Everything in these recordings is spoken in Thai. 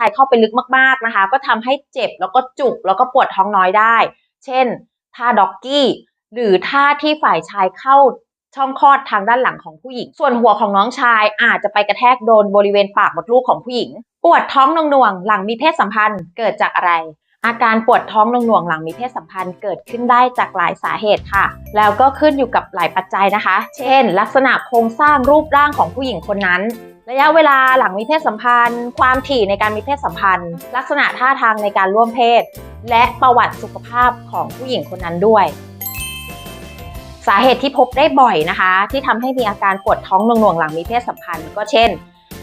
ชายเข้าไปลึกมากๆนะคะ ก็ทำให้เจ็บแล้วก็จุกแล้วก็ปวดท้องน้อยได้ เช่นท่าด็อกกี้ หรือท่าที่ฝ่ายชายเข้าช่องคลอดทางด้านหลังของผู้หญิง ส่วนหัวของน้องชายอาจจะไปกระแทกโดนบริเวณปากมดลูกของผู้หญิง ปวดท้องหน่วงหลังมีเพศสัมพันธ์เกิดจากอะไร อาการปวดท้องหน่วงหลังมีเพศสัมพันธ์เกิดขึ้นได้จากหลายสาเหตุค่ะ แล้วก็ขึ้นอยู่กับหลายปัจจัยนะคะ เช่น ลักษณะโครงสร้างรูปร่างของผู้หญิงคนนั้น ระยะเวลาหลังมีเพศสัมพันธ์ ความถี่ในการมีเพศสัมพันธ์ ลักษณะท่าทางในการร่วมเพศ และประวัติสุขภาพของผู้หญิงคนนั้นด้วย สาเหตุที่พบได้บ่อยนะคะ ที่ทำให้มีอาการปวดท้องหน่วงๆหลังมีเพศสัมพันธ์ ก็เช่น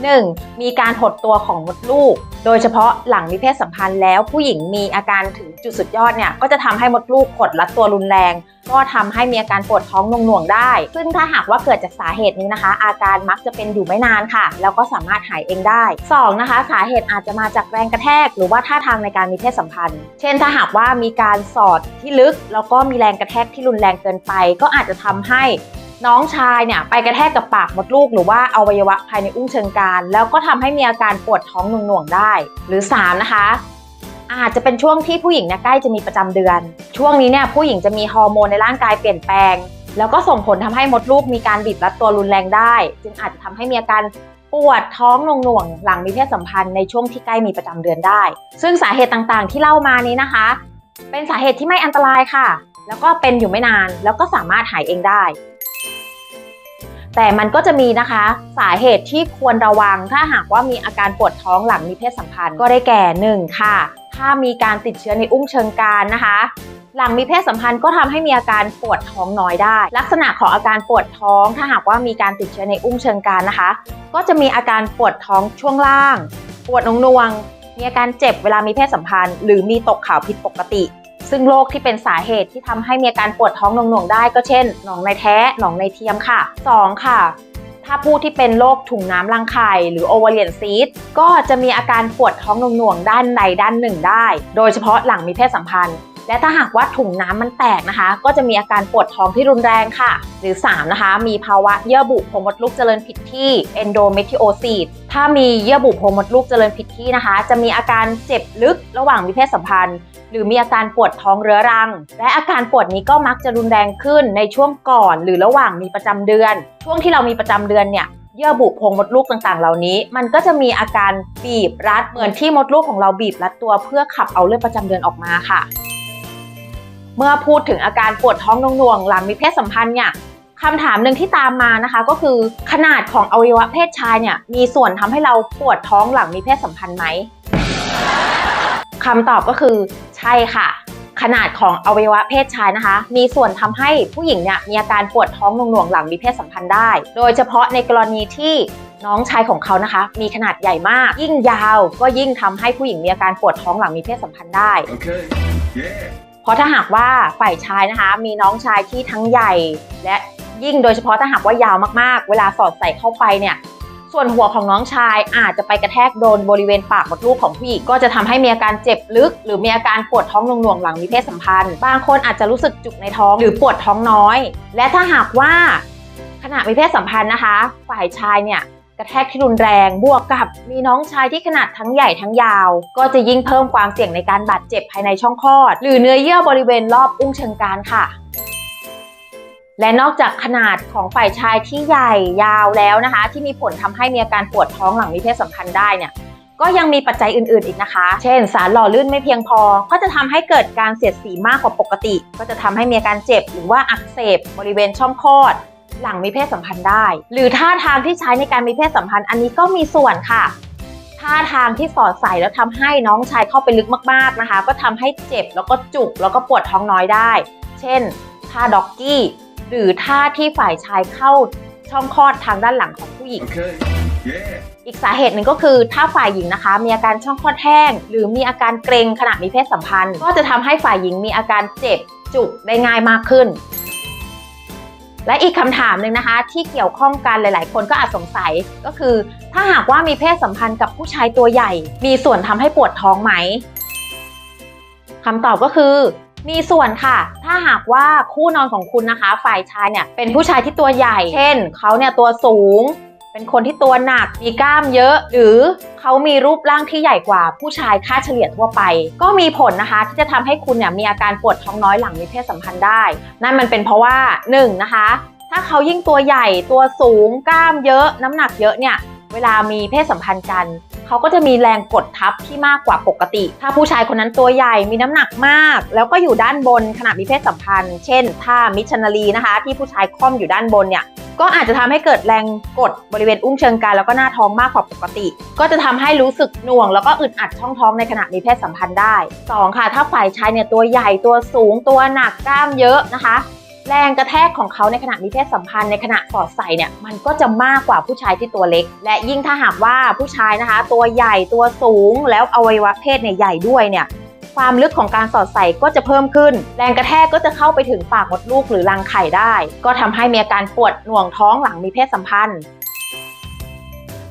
1. มีการหดตัวของมดลูก โดยเฉพาะหลังมีเพศสัมพันธ์แล้วผู้หญิงมีอาการถึงจุดสุดยอดเนี่ยก็จะทำให้มดลูกขดรัดตัวรุนแรง ก็ทำให้มีอาการปวดท้องหน่วงๆได้ ซึ่งถ้าหากว่าเกิดจากสาเหตุนี้นะคะ อาการมักจะเป็นอยู่ไม่นานค่ะ แล้วก็สามารถหายเองได้ 2. นะคะ สาเหตุอาจจะมาจากแรงกระแทก หรือว่าท่าทางในการมีเพศสัมพันธ์ เช่นถ้าหากว่ามีการสอดที่ลึก แล้วก็มีแรงกระแทกที่รุนแรงเกินไป ก็อาจจะทำให้ น้องชายเนี่ยไปกระแทกกับปากมดลูกหรือว่าอวัยวะภายในอุ้งเชิงกรานแล้วก็ทำให้มีอาการปวดท้องหน่วงๆได้ หรือ 3 นะคะอาจจะเป็นช่วงที่ผู้หญิงเนี่ยใกล้จะมีประจำเดือน ช่วงนี้เนี่ยผู้หญิงจะมีฮอร์โมนในร่างกายเปลี่ยนแปลง แล้วก็ส่งผลทำให้มดลูกมีการบีบรัดตัวรุนแรงได้ จึงอาจจะทำให้มีอาการปวดท้องหน่วงๆหลังมีเพศสัมพันธ์ในช่วงที่ใกล้มีประจำเดือนได้ ซึ่งสาเหตุต่างๆที่เล่ามานี้นะคะ เป็นสาเหตุที่ไม่อันตรายค่ะ แล้วก็เป็นอยู่ไม่นานแล้วก็สามารถหายเองได้ แต่มันก็จะมีนะคะสาเหตุที่ควรระวัง ถ้าหากว่ามีอาการปวดท้องหลังมีเพศสัมพันธ์ก็ได้แก่หนึ่งค่ะ ถ้ามีการติดเชื้อในอุ้งเชิงกรานนะคะ หลังมีเพศสัมพันธ์ก็ทำให้มีอาการปวดท้องน้อยได้ ลักษณะของอาการปวดท้อง ถ้าหากว่ามีการติดเชื้อในอุ้งเชิงกรานนะคะ ก็จะมีอาการปวดท้องช่วงล่าง ปวดนวงมีอาการเจ็บเวลามีเพศสัมพันธ์ หรือมีตกขาวผิดปกติ ซึ่งโรคที่เป็นสาเหตุที่ทำให้มีอาการปวดท้องหน่วงๆได้ก็เช่น หนองในแท้ หนองในเทียมค่ะ 2 ค่ะ ถ้าผู้ที่เป็นโรคถุงน้ำรังไข่หรือโอเวอร์เลียนซีดก็จะมีอาการปวดท้องหน่วงๆด้านใดด้านหนึ่งได้ โดยเฉพาะหลังมีเพศสัมพันธ์ และถ้าหากว่าถุงน้ำมันแตกนะคะ ก็จะมีอาการปวดท้องที่รุนแรงค่ะ หรือ 3 นะคะ มีภาวะเยื่อบุโพรงมดลูกเจริญผิดที่ endometriosis ถ้ามีเยื่อบุโพรงมดลูกเจริญผิดที่นะคะ จะมีอาการเจ็บลึกระหว่างมีเพศสัมพันธ์ หรือมีอาการปวดท้องเรื้อรัง และอาการปวดนี้ก็มักจะรุนแรงขึ้นในช่วงก่อน หรือระหว่างมีประจำเดือน ช่วงที่เรามีประจำเดือนเนี่ยเยื่อบุโพรงมดลูกต่างๆ เหล่านี้ มันก็จะมีอาการบีบรัดเหมือนที่มดลูกของเราบีบรัดตัวเพื่อขับเอาเลือดประจำเดือนออกมาค่ะ เมื่อพูดถึงอาการปวดท้องหน่วงๆหลังมีเพศสัมพันธ์เนี่ยคำถามหนึ่งที่ตามมานะคะ ก็คือขนาดของอวัยวะเพศชายเนี่ยมีส่วนทำให้เราปวดท้องหลังมีเพศสัมพันธ์ไหมคำตอบก็คือใช่ค่ะ ขนาดของอวัยวะเพศชายนะคะ มีส่วนทำให้ผู้หญิงเนี่ยมีอาการปวดท้องหน่วงๆหลังมีเพศสัมพันธ์ได้ โดยเฉพาะในกรณีที่น้องชายของเขานะคะ มีขนาดใหญ่มาก ยิ่งยาวก็ยิ่งทำให้ผู้หญิงมีอาการปวดท้องหลังมีเพศสัมพันธ์ได้ Okay. Yeah. เพราะถ้าหากว่าฝ่ายชายนะคะ มีน้องชายที่ทั้งใหญ่ และยิ่งโดยเฉพาะถ้าหากว่ายาวมากๆ เวลาสอดใส่เข้าไปเนี่ย ส่วนหัวของน้องชายอาจจะไปกระแทกโดนบริเวณปากมดลูกของผู้หญิงก็จะทำให้มีอาการเจ็บลึก หรือมีอาการปวดท้องหน่วงๆหลังมีเพศสัมพันธ์ บางคนอาจจะรู้สึกจุกในท้องหรือปวดท้องน้อย และถ้าหากว่าขณะมีเพศสัมพันธ์นะคะ ฝ่ายชายเนี่ย กระแทกที่รุนแรงบวกกับมีน้องชายที่ขนาดทั้งใหญ่ทั้งยาว ก็จะยิ่งเพิ่มความเสี่ยงในการบาดเจ็บภายในช่องคลอด หรือเนื้อเยื่อบริเวณรอบอุ้งเชิงกรานค่ะและนอกจากขนาดของฝ่ายชายที่ใหญ่ยาวแล้วนะคะ ที่มีผลทำให้มีอาการปวดท้องหลังมีเพศสัมพันธ์ได้เนี่ยก็ยังมีปัจจัยอื่นๆอีกนะคะ เช่น สารหล่อลื่นไม่เพียงพอ ก็จะทำให้เกิดการเสียดสีมากกว่าปกติ ก็จะทำให้มีอาการเจ็บหรือว่าอักเสบบริเวณช่องคลอด หลังมีเพศสัมพันธ์ได้ หรือท่าทางที่ใช้ในการมีเพศสัมพันธ์อันนี้ก็มีส่วนค่ะ ท่าทางที่สอดใส่แล้วทำให้น้องชายเข้าไปลึกมากๆนะคะ ก็ทำให้เจ็บแล้วก็จุกแล้วก็ปวดท้องน้อยได้ เช่น ท่าด็อกกี้ หรือท่าที่ฝ่ายชายเข้าช่องคลอดทางด้านหลังของผู้หญิง Okay. Yeah. อีกสาเหตุหนึ่งก็คือถ้าฝ่ายหญิงนะคะ มีอาการช่องคลอดแห้ง หรือมีอาการเกร็งขณะมีเพศสัมพันธ์ ก็จะทำให้ฝ่ายหญิงมีอาการเจ็บจุกได้ง่ายมากขึ้น และอีกคำถามหนึ่งนะคะ ที่เกี่ยวข้องกันหลาย ๆ คนก็อาจสงสัยก็คือ ถ้าหากว่ามีเพศสัมพันธ์กับผู้ชายตัวใหญ่ มีส่วนทำให้ปวดท้องไหมคำตอบก็คือมีส่วนค่ะ ถ้าหากว่าคู่นอนของคุณนะคะ ฝ่ายชายเนี่ยเป็นผู้ชายที่ตัวใหญ่ เช่น เขาเนี่ยตัวสูง เป็นคนที่ตัวหนักมีกล้ามเยอะ หรือเขามีรูปร่างที่ใหญ่กว่าผู้ชายค่าเฉลี่ยทั่วไป ก็มีผลนะคะที่จะทำให้คุณเนี่ยมีอาการปวดท้องน้อยหลังมีเพศสัมพันธ์ได้ นั่นมันเป็นเพราะว่าหนึ่งนะคะถ้าเขายิ่งตัวใหญ่ตัวสูงกล้ามเยอะ น้ำหนักเยอะเนี่ยเวลามีเพศสัมพันธ์กัน เขาก็จะมีแรงกดทับที่มากกว่าปกติ ถ้าผู้ชายคนนั้นตัวใหญ่มีน้ำหนักมาก แล้วก็อยู่ด้านบนขณะมีเพศสัมพันธ์ เช่นท่ามิชชันนารีนะคะ ที่ผู้ชายค่อมอยู่ด้านบนเนี่ย ก็อาจจะทำให้เกิดแรงกดบริเวณอุ้งเชิงกรานแล้วก็หน้าท้องมากกว่าปกติ ก็จะทำให้รู้สึกหน่วง แล้วก็อึดอัดช่องท้องในขณะมีเพศสัมพันธ์ได้สองค่ะ ถ้าฝ่ายชายเนี่ยตัวใหญ่ตัวสูงตัวหนักกล้ามเยอะนะคะแรงกระแทกของเขาในขณะมีเพศสัมพันธ์ในขณะสอดใส่เนี่ยมันก็จะมากกว่าผู้ชายที่ตัวเล็ก และยิ่งถ้าหากว่าผู้ชายนะคะ ตัวใหญ่ตัวสูงแล้วอวัยวะเพศเนี่ยใหญ่ด้วยเนี่ย ความลึกของการสอดใส่ก็จะเพิ่มขึ้น แรงกระแทกก็จะเข้าไปถึงปากมดลูกหรือรังไข่ได้ ก็ทำให้มีอาการปวดหน่วงท้องหลังมีเพศสัมพันธ์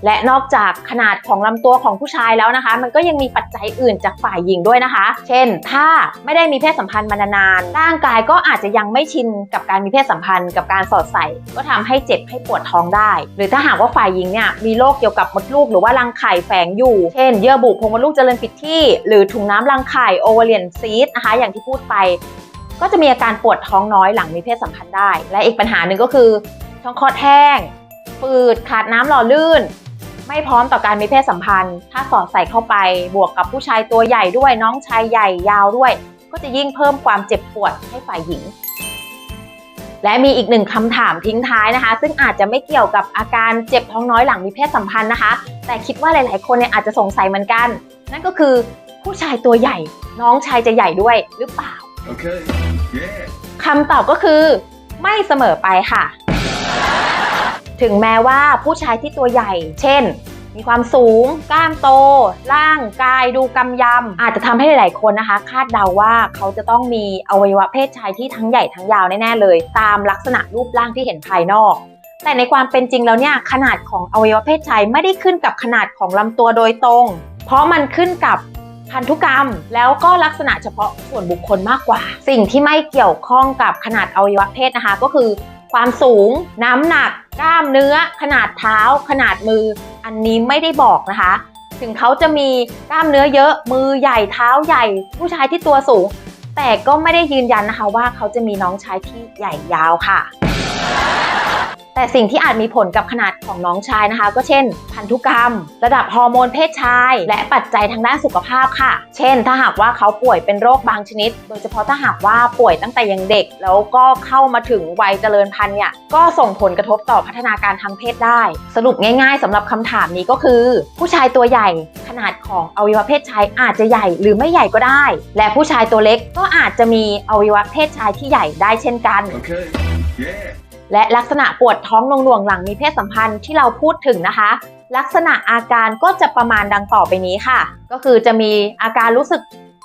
และนอกจากขนาดของลำตัวของผู้ชายแล้วนะคะ มันก็ยังมีปัจจัยอื่นจากฝ่ายหญิงด้วยนะคะ เช่น ถ้าไม่ได้มีเพศสัมพันธ์มานานๆ ร่างกายก็อาจจะยังไม่ชินกับการมีเพศสัมพันธ์กับการสอดใส่ ก็ทำให้เจ็บให้ปวดท้องได้ หรือถ้าหากว่าฝ่ายหญิงเนี่ยมีโรคเกี่ยวกับมดลูกหรือว่ารังไข่แฝงอยู่ เช่น เยื่อบุโพรงมดลูกเจริญผิดที่ หรือถุงน้ำรังไข่โอเวอร์เลียนซีดนะคะ อย่างที่พูดไป ก็จะมีอาการปวดท้องน้อยหลังมีเพศสัมพันธ์ได้ และอีกปัญหาหนึ่งก็คือช่องคลอดแห้งฝืดขาดน้ำหล่อลื่น ไม่พร้อมต่อการมีเพศสัมพันธ์ ถ้าสอดใส่เข้าไปบวกกับผู้ชายตัวใหญ่ด้วยน้องชายใหญ่ยาวด้วย ก็จะยิ่งเพิ่มความเจ็บปวดให้ฝ่ายหญิง และมีอีกหนึ่งคำถามทิ้งท้ายนะคะ ซึ่งอาจจะไม่เกี่ยวกับอาการเจ็บท้องน้อยหลังมีเพศสัมพันธ์นะคะ แต่คิดว่าหลาย ๆ คนเนี่ยอาจจะสงสัยเหมือนกัน นั่นก็คือผู้ชายตัวใหญ่ น้องชายจะใหญ่ด้วยหรือเปล่า Okay. Yeah. คำตอบก็คือ ไม่เสมอไปค่ะ ถึงแม้ว่าผู้ชายที่ตัวใหญ่ เช่น มีความสูง กล้ามโต ร่างกายดูกำยำ อาจจะทำให้หลาย ๆ คนนะคะ คาดเดาว่าเขาจะต้องมีอวัยวะเพศชายที่ทั้งใหญ่ทั้งยาวแน่ ๆ เลย ตามลักษณะรูปร่างที่เห็นภายนอกแต่ในความเป็นจริงแล้วเนี่ยขนาดของอวัยวะเพศชายไม่ได้ขึ้นกับขนาดของลำตัวโดยตรง เพราะมันขึ้นกับพันธุกรรม แล้วก็ลักษณะเฉพาะส่วนบุคคลมากกว่า สิ่งที่ไม่เกี่ยวข้องกับขนาดอวัยวะเพศนะคะ ก็คือ ความสูง น้ำหนัก กล้ามเนื้อ ขนาดเท้า ขนาดมือ อันนี้ไม่ได้บอกนะคะ ถึงเขาจะมีกล้ามเนื้อเยอะ มือใหญ่เท้าใหญ่ ผู้ชายที่ตัวสูง แต่ก็ไม่ได้ยืนยันนะคะว่าเขาจะมีน้องชายที่ใหญ่ยาวค่ะ แต่สิ่งที่อาจมีผลกับขนาดของน้องชายนะคะ ก็เช่น พันธุกรรม ระดับฮอร์โมนเพศชาย และปัจจัยทางด้านสุขภาพค่ะ เช่น ถ้าหากว่าเขาป่วยเป็นโรคบางชนิด โดยเฉพาะถ้าหากว่าป่วยตั้งแต่ยังเด็ก แล้วก็เข้ามาถึงวัยเจริญพันธุ์เนี่ยก็ส่งผลกระทบต่อพัฒนาการทางเพศได้ สรุปง่าย ๆสำหรับคำถามนี้ก็คือ ผู้ชายตัวใหญ่ขนาดของอวัยวะเพศชายอาจจะใหญ่หรือไม่ใหญ่ก็ได้ และผู้ชายตัวเล็กก็อาจจะมีอวัยวะเพศชายที่ใหญ่ได้เช่นกัน Okay. Yeah. และลักษณะปวดท้องหน่วงๆหลังมีเพศสัมพันธ์ที่เราพูดถึงนะคะ ลักษณะอาการก็จะประมาณดังต่อไปนี้ค่ะ ก็คือจะมีอาการรู้สึก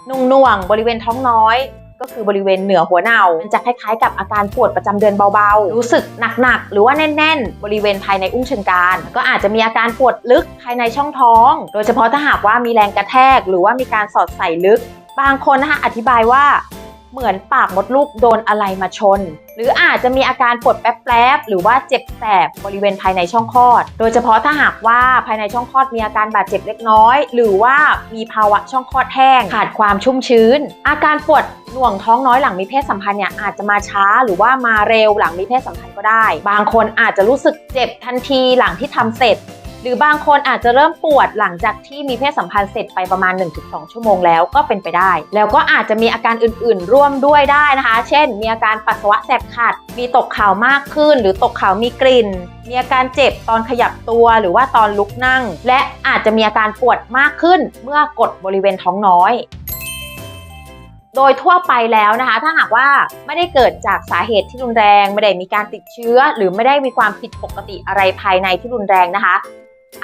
หน่วงๆบริเวณท้องน้อย ก็คือบริเวณเหนือหัวเน่ามันจะคล้ายๆ กับอาการปวดประจำเดือนเบาๆ รู้สึกหนักๆ หรือว่าแน่น ๆ บริเวณภายในอุ้งเชิงกรานก็อาจจะมีอาการปวดลึกภายในช่องท้อง โดยเฉพาะถ้าหากว่ามีแรงกระแทก หรือว่ามีการสอดใส่ลึก บางคนนะคะอธิบายว่า เหมือนปากมดลูกโดนอะไรมาชน หรืออาจจะมีอาการปวดแป๊บๆ หรือว่าเจ็บแสบบริเวณภายในช่องคลอด โดยเฉพาะถ้าหากว่าภายในช่องคลอดมีอาการบาดเจ็บเล็กน้อย หรือว่ามีภาวะช่องคลอดแห้ง ขาดความชุ่มชื้น อาการปวดหน่วงท้องน้อยหลังมีเพศสัมพันธ์เนี่ยอาจจะมาช้าหรือว่ามาเร็วหลังมีเพศสัมพันธ์ก็ได้ บางคนอาจจะรู้สึกเจ็บทันทีหลังที่ทำเสร็จ หรือบางคนอาจจะเริ่มปวดหลังจากที่มีเพศสัมพันธ์เสร็จไปประมาณ 1-2 ชั่วโมงแล้วก็เป็นไปได้ แล้วก็อาจจะมีอาการอื่นๆ ร่วมด้วยได้นะคะ เช่น มีอาการปัสสาวะแสบขัด มีตกขาวมากขึ้น หรือตกขาวมีกลิ่น มีอาการเจ็บตอนขยับตัวหรือว่าตอนลุกนั่ง และอาจจะมีอาการปวดมากขึ้น เมื่อกดบริเวณท้องน้อยโดยทั่วไปแล้วนะคะ ถ้าหากว่าไม่ได้เกิดจากสาเหตุที่รุนแรง ไม่ได้มีการติดเชื้อ หรือไม่ได้มีความผิดปกติอะไรภายในที่รุนแรงนะคะ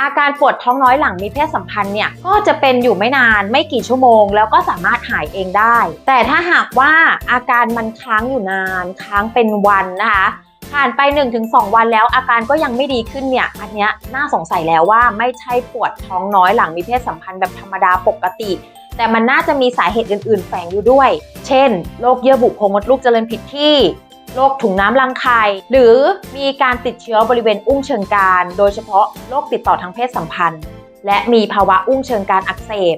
อาการปวดท้องน้อยหลังมีเพศสัมพันธ์เนี่ยก็จะเป็นอยู่ไม่นานไม่กี่ชั่วโมง แล้วก็สามารถหายเองได้ แต่ถ้าหากว่าอาการมันค้างอยู่นาน ค้างเป็นวันนะคะผ่านไป 1-2 วันแล้วอาการก็ยังไม่ดีขึ้นเนี่ย อันเนี้ยน่าสงสัยแล้วว่าไม่ใช่ปวดท้องน้อยหลังมีเพศสัมพันธ์แบบธรรมดาปกติ แต่มันน่าจะมีสาเหตุอื่น ๆ แฝงอยู่ด้วย เช่นโรคเยื่อบุโพรงมดลูกเจริญผิดที่ โรคถุงน้ำรังไข่หรือมีการติดเชื้อบริเวณอุ้งเชิงกรานโดยเฉพาะโรคติดต่อทางเพศสัมพันธ์ และมีภาวะอุ้งเชิงกรานอักเสบ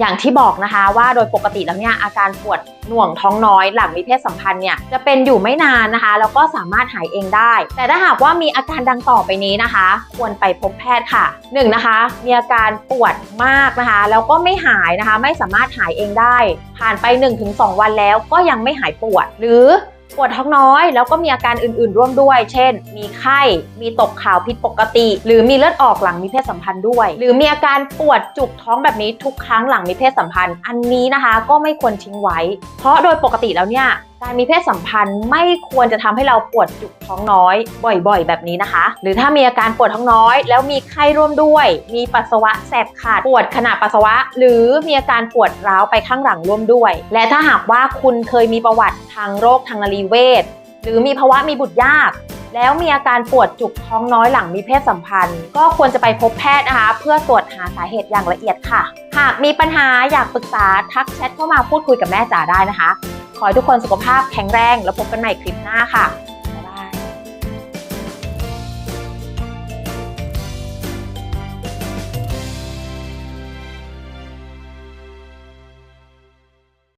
อย่างที่บอกนะคะว่าโดยปกติแล้วเนี่ยอาการปวดหน่วงท้องน้อยหลังมีเพศสัมพันธ์เนี่ยจะเป็นอยู่ไม่นานนะคะ แล้วก็สามารถหายเองได้ แต่ถ้าหากว่ามีอาการดังต่อไปนี้นะคะ ควรไปพบแพทย์ค่ะ 1. นะคะมีอาการปวดมากนะคะ แล้วก็ไม่หายนะคะ ไม่สามารถหายเองได้ ผ่านไป 1-2 วันแล้วก็ยังไม่หายปวด หรือ ปวดท้องน้อยแล้วก็มีอาการอื่นๆ ร่วมด้วย เช่น มีไข้ มีตกขาวผิดปกติ หรือมีเลือดออกหลังมีเพศสัมพันธ์ด้วย หรือมีอาการปวดจุกท้องแบบนี้ทุกครั้งหลังมีเพศสัมพันธ์ อันนี้นะคะก็ไม่ควรทิ้งไว้ เพราะโดยปกติแล้วเนี่ย การมีเพศสัมพันธ์ไม่ควรจะทำให้เราปวดจุกท้องน้อย บ่อยๆ แบบนี้นะคะ หรือถ้ามีอาการปวดท้องน้อย แล้วมีไข้ร่วมด้วย มีปัสสาวะแสบขาดปวดขณะปัสสาวะ หรือมีอาการปวดร้าวไปข้างหลังร่วมด้วย และถ้าหากว่าคุณเคยมีประวัติทางโรคทางนรีเวชหรือมีภาวะมีบุตรยากแล้วมีอาการปวดจุกท้องน้อยหลังมีเพศสัมพันธ์ ก็ควรจะไปพบแพทย์นะคะ เพื่อตรวจหาสาเหตุอย่างละเอียดค่ะ หากมีปัญหาอยากปรึกษาทักแชทเข้ามาพูดคุยกับแม่จ๋าได้นะคะ ขอให้ทุกคนสุขภาพแข็งแรง แล้วพบกันใหม่คลิปหน้าค่ะ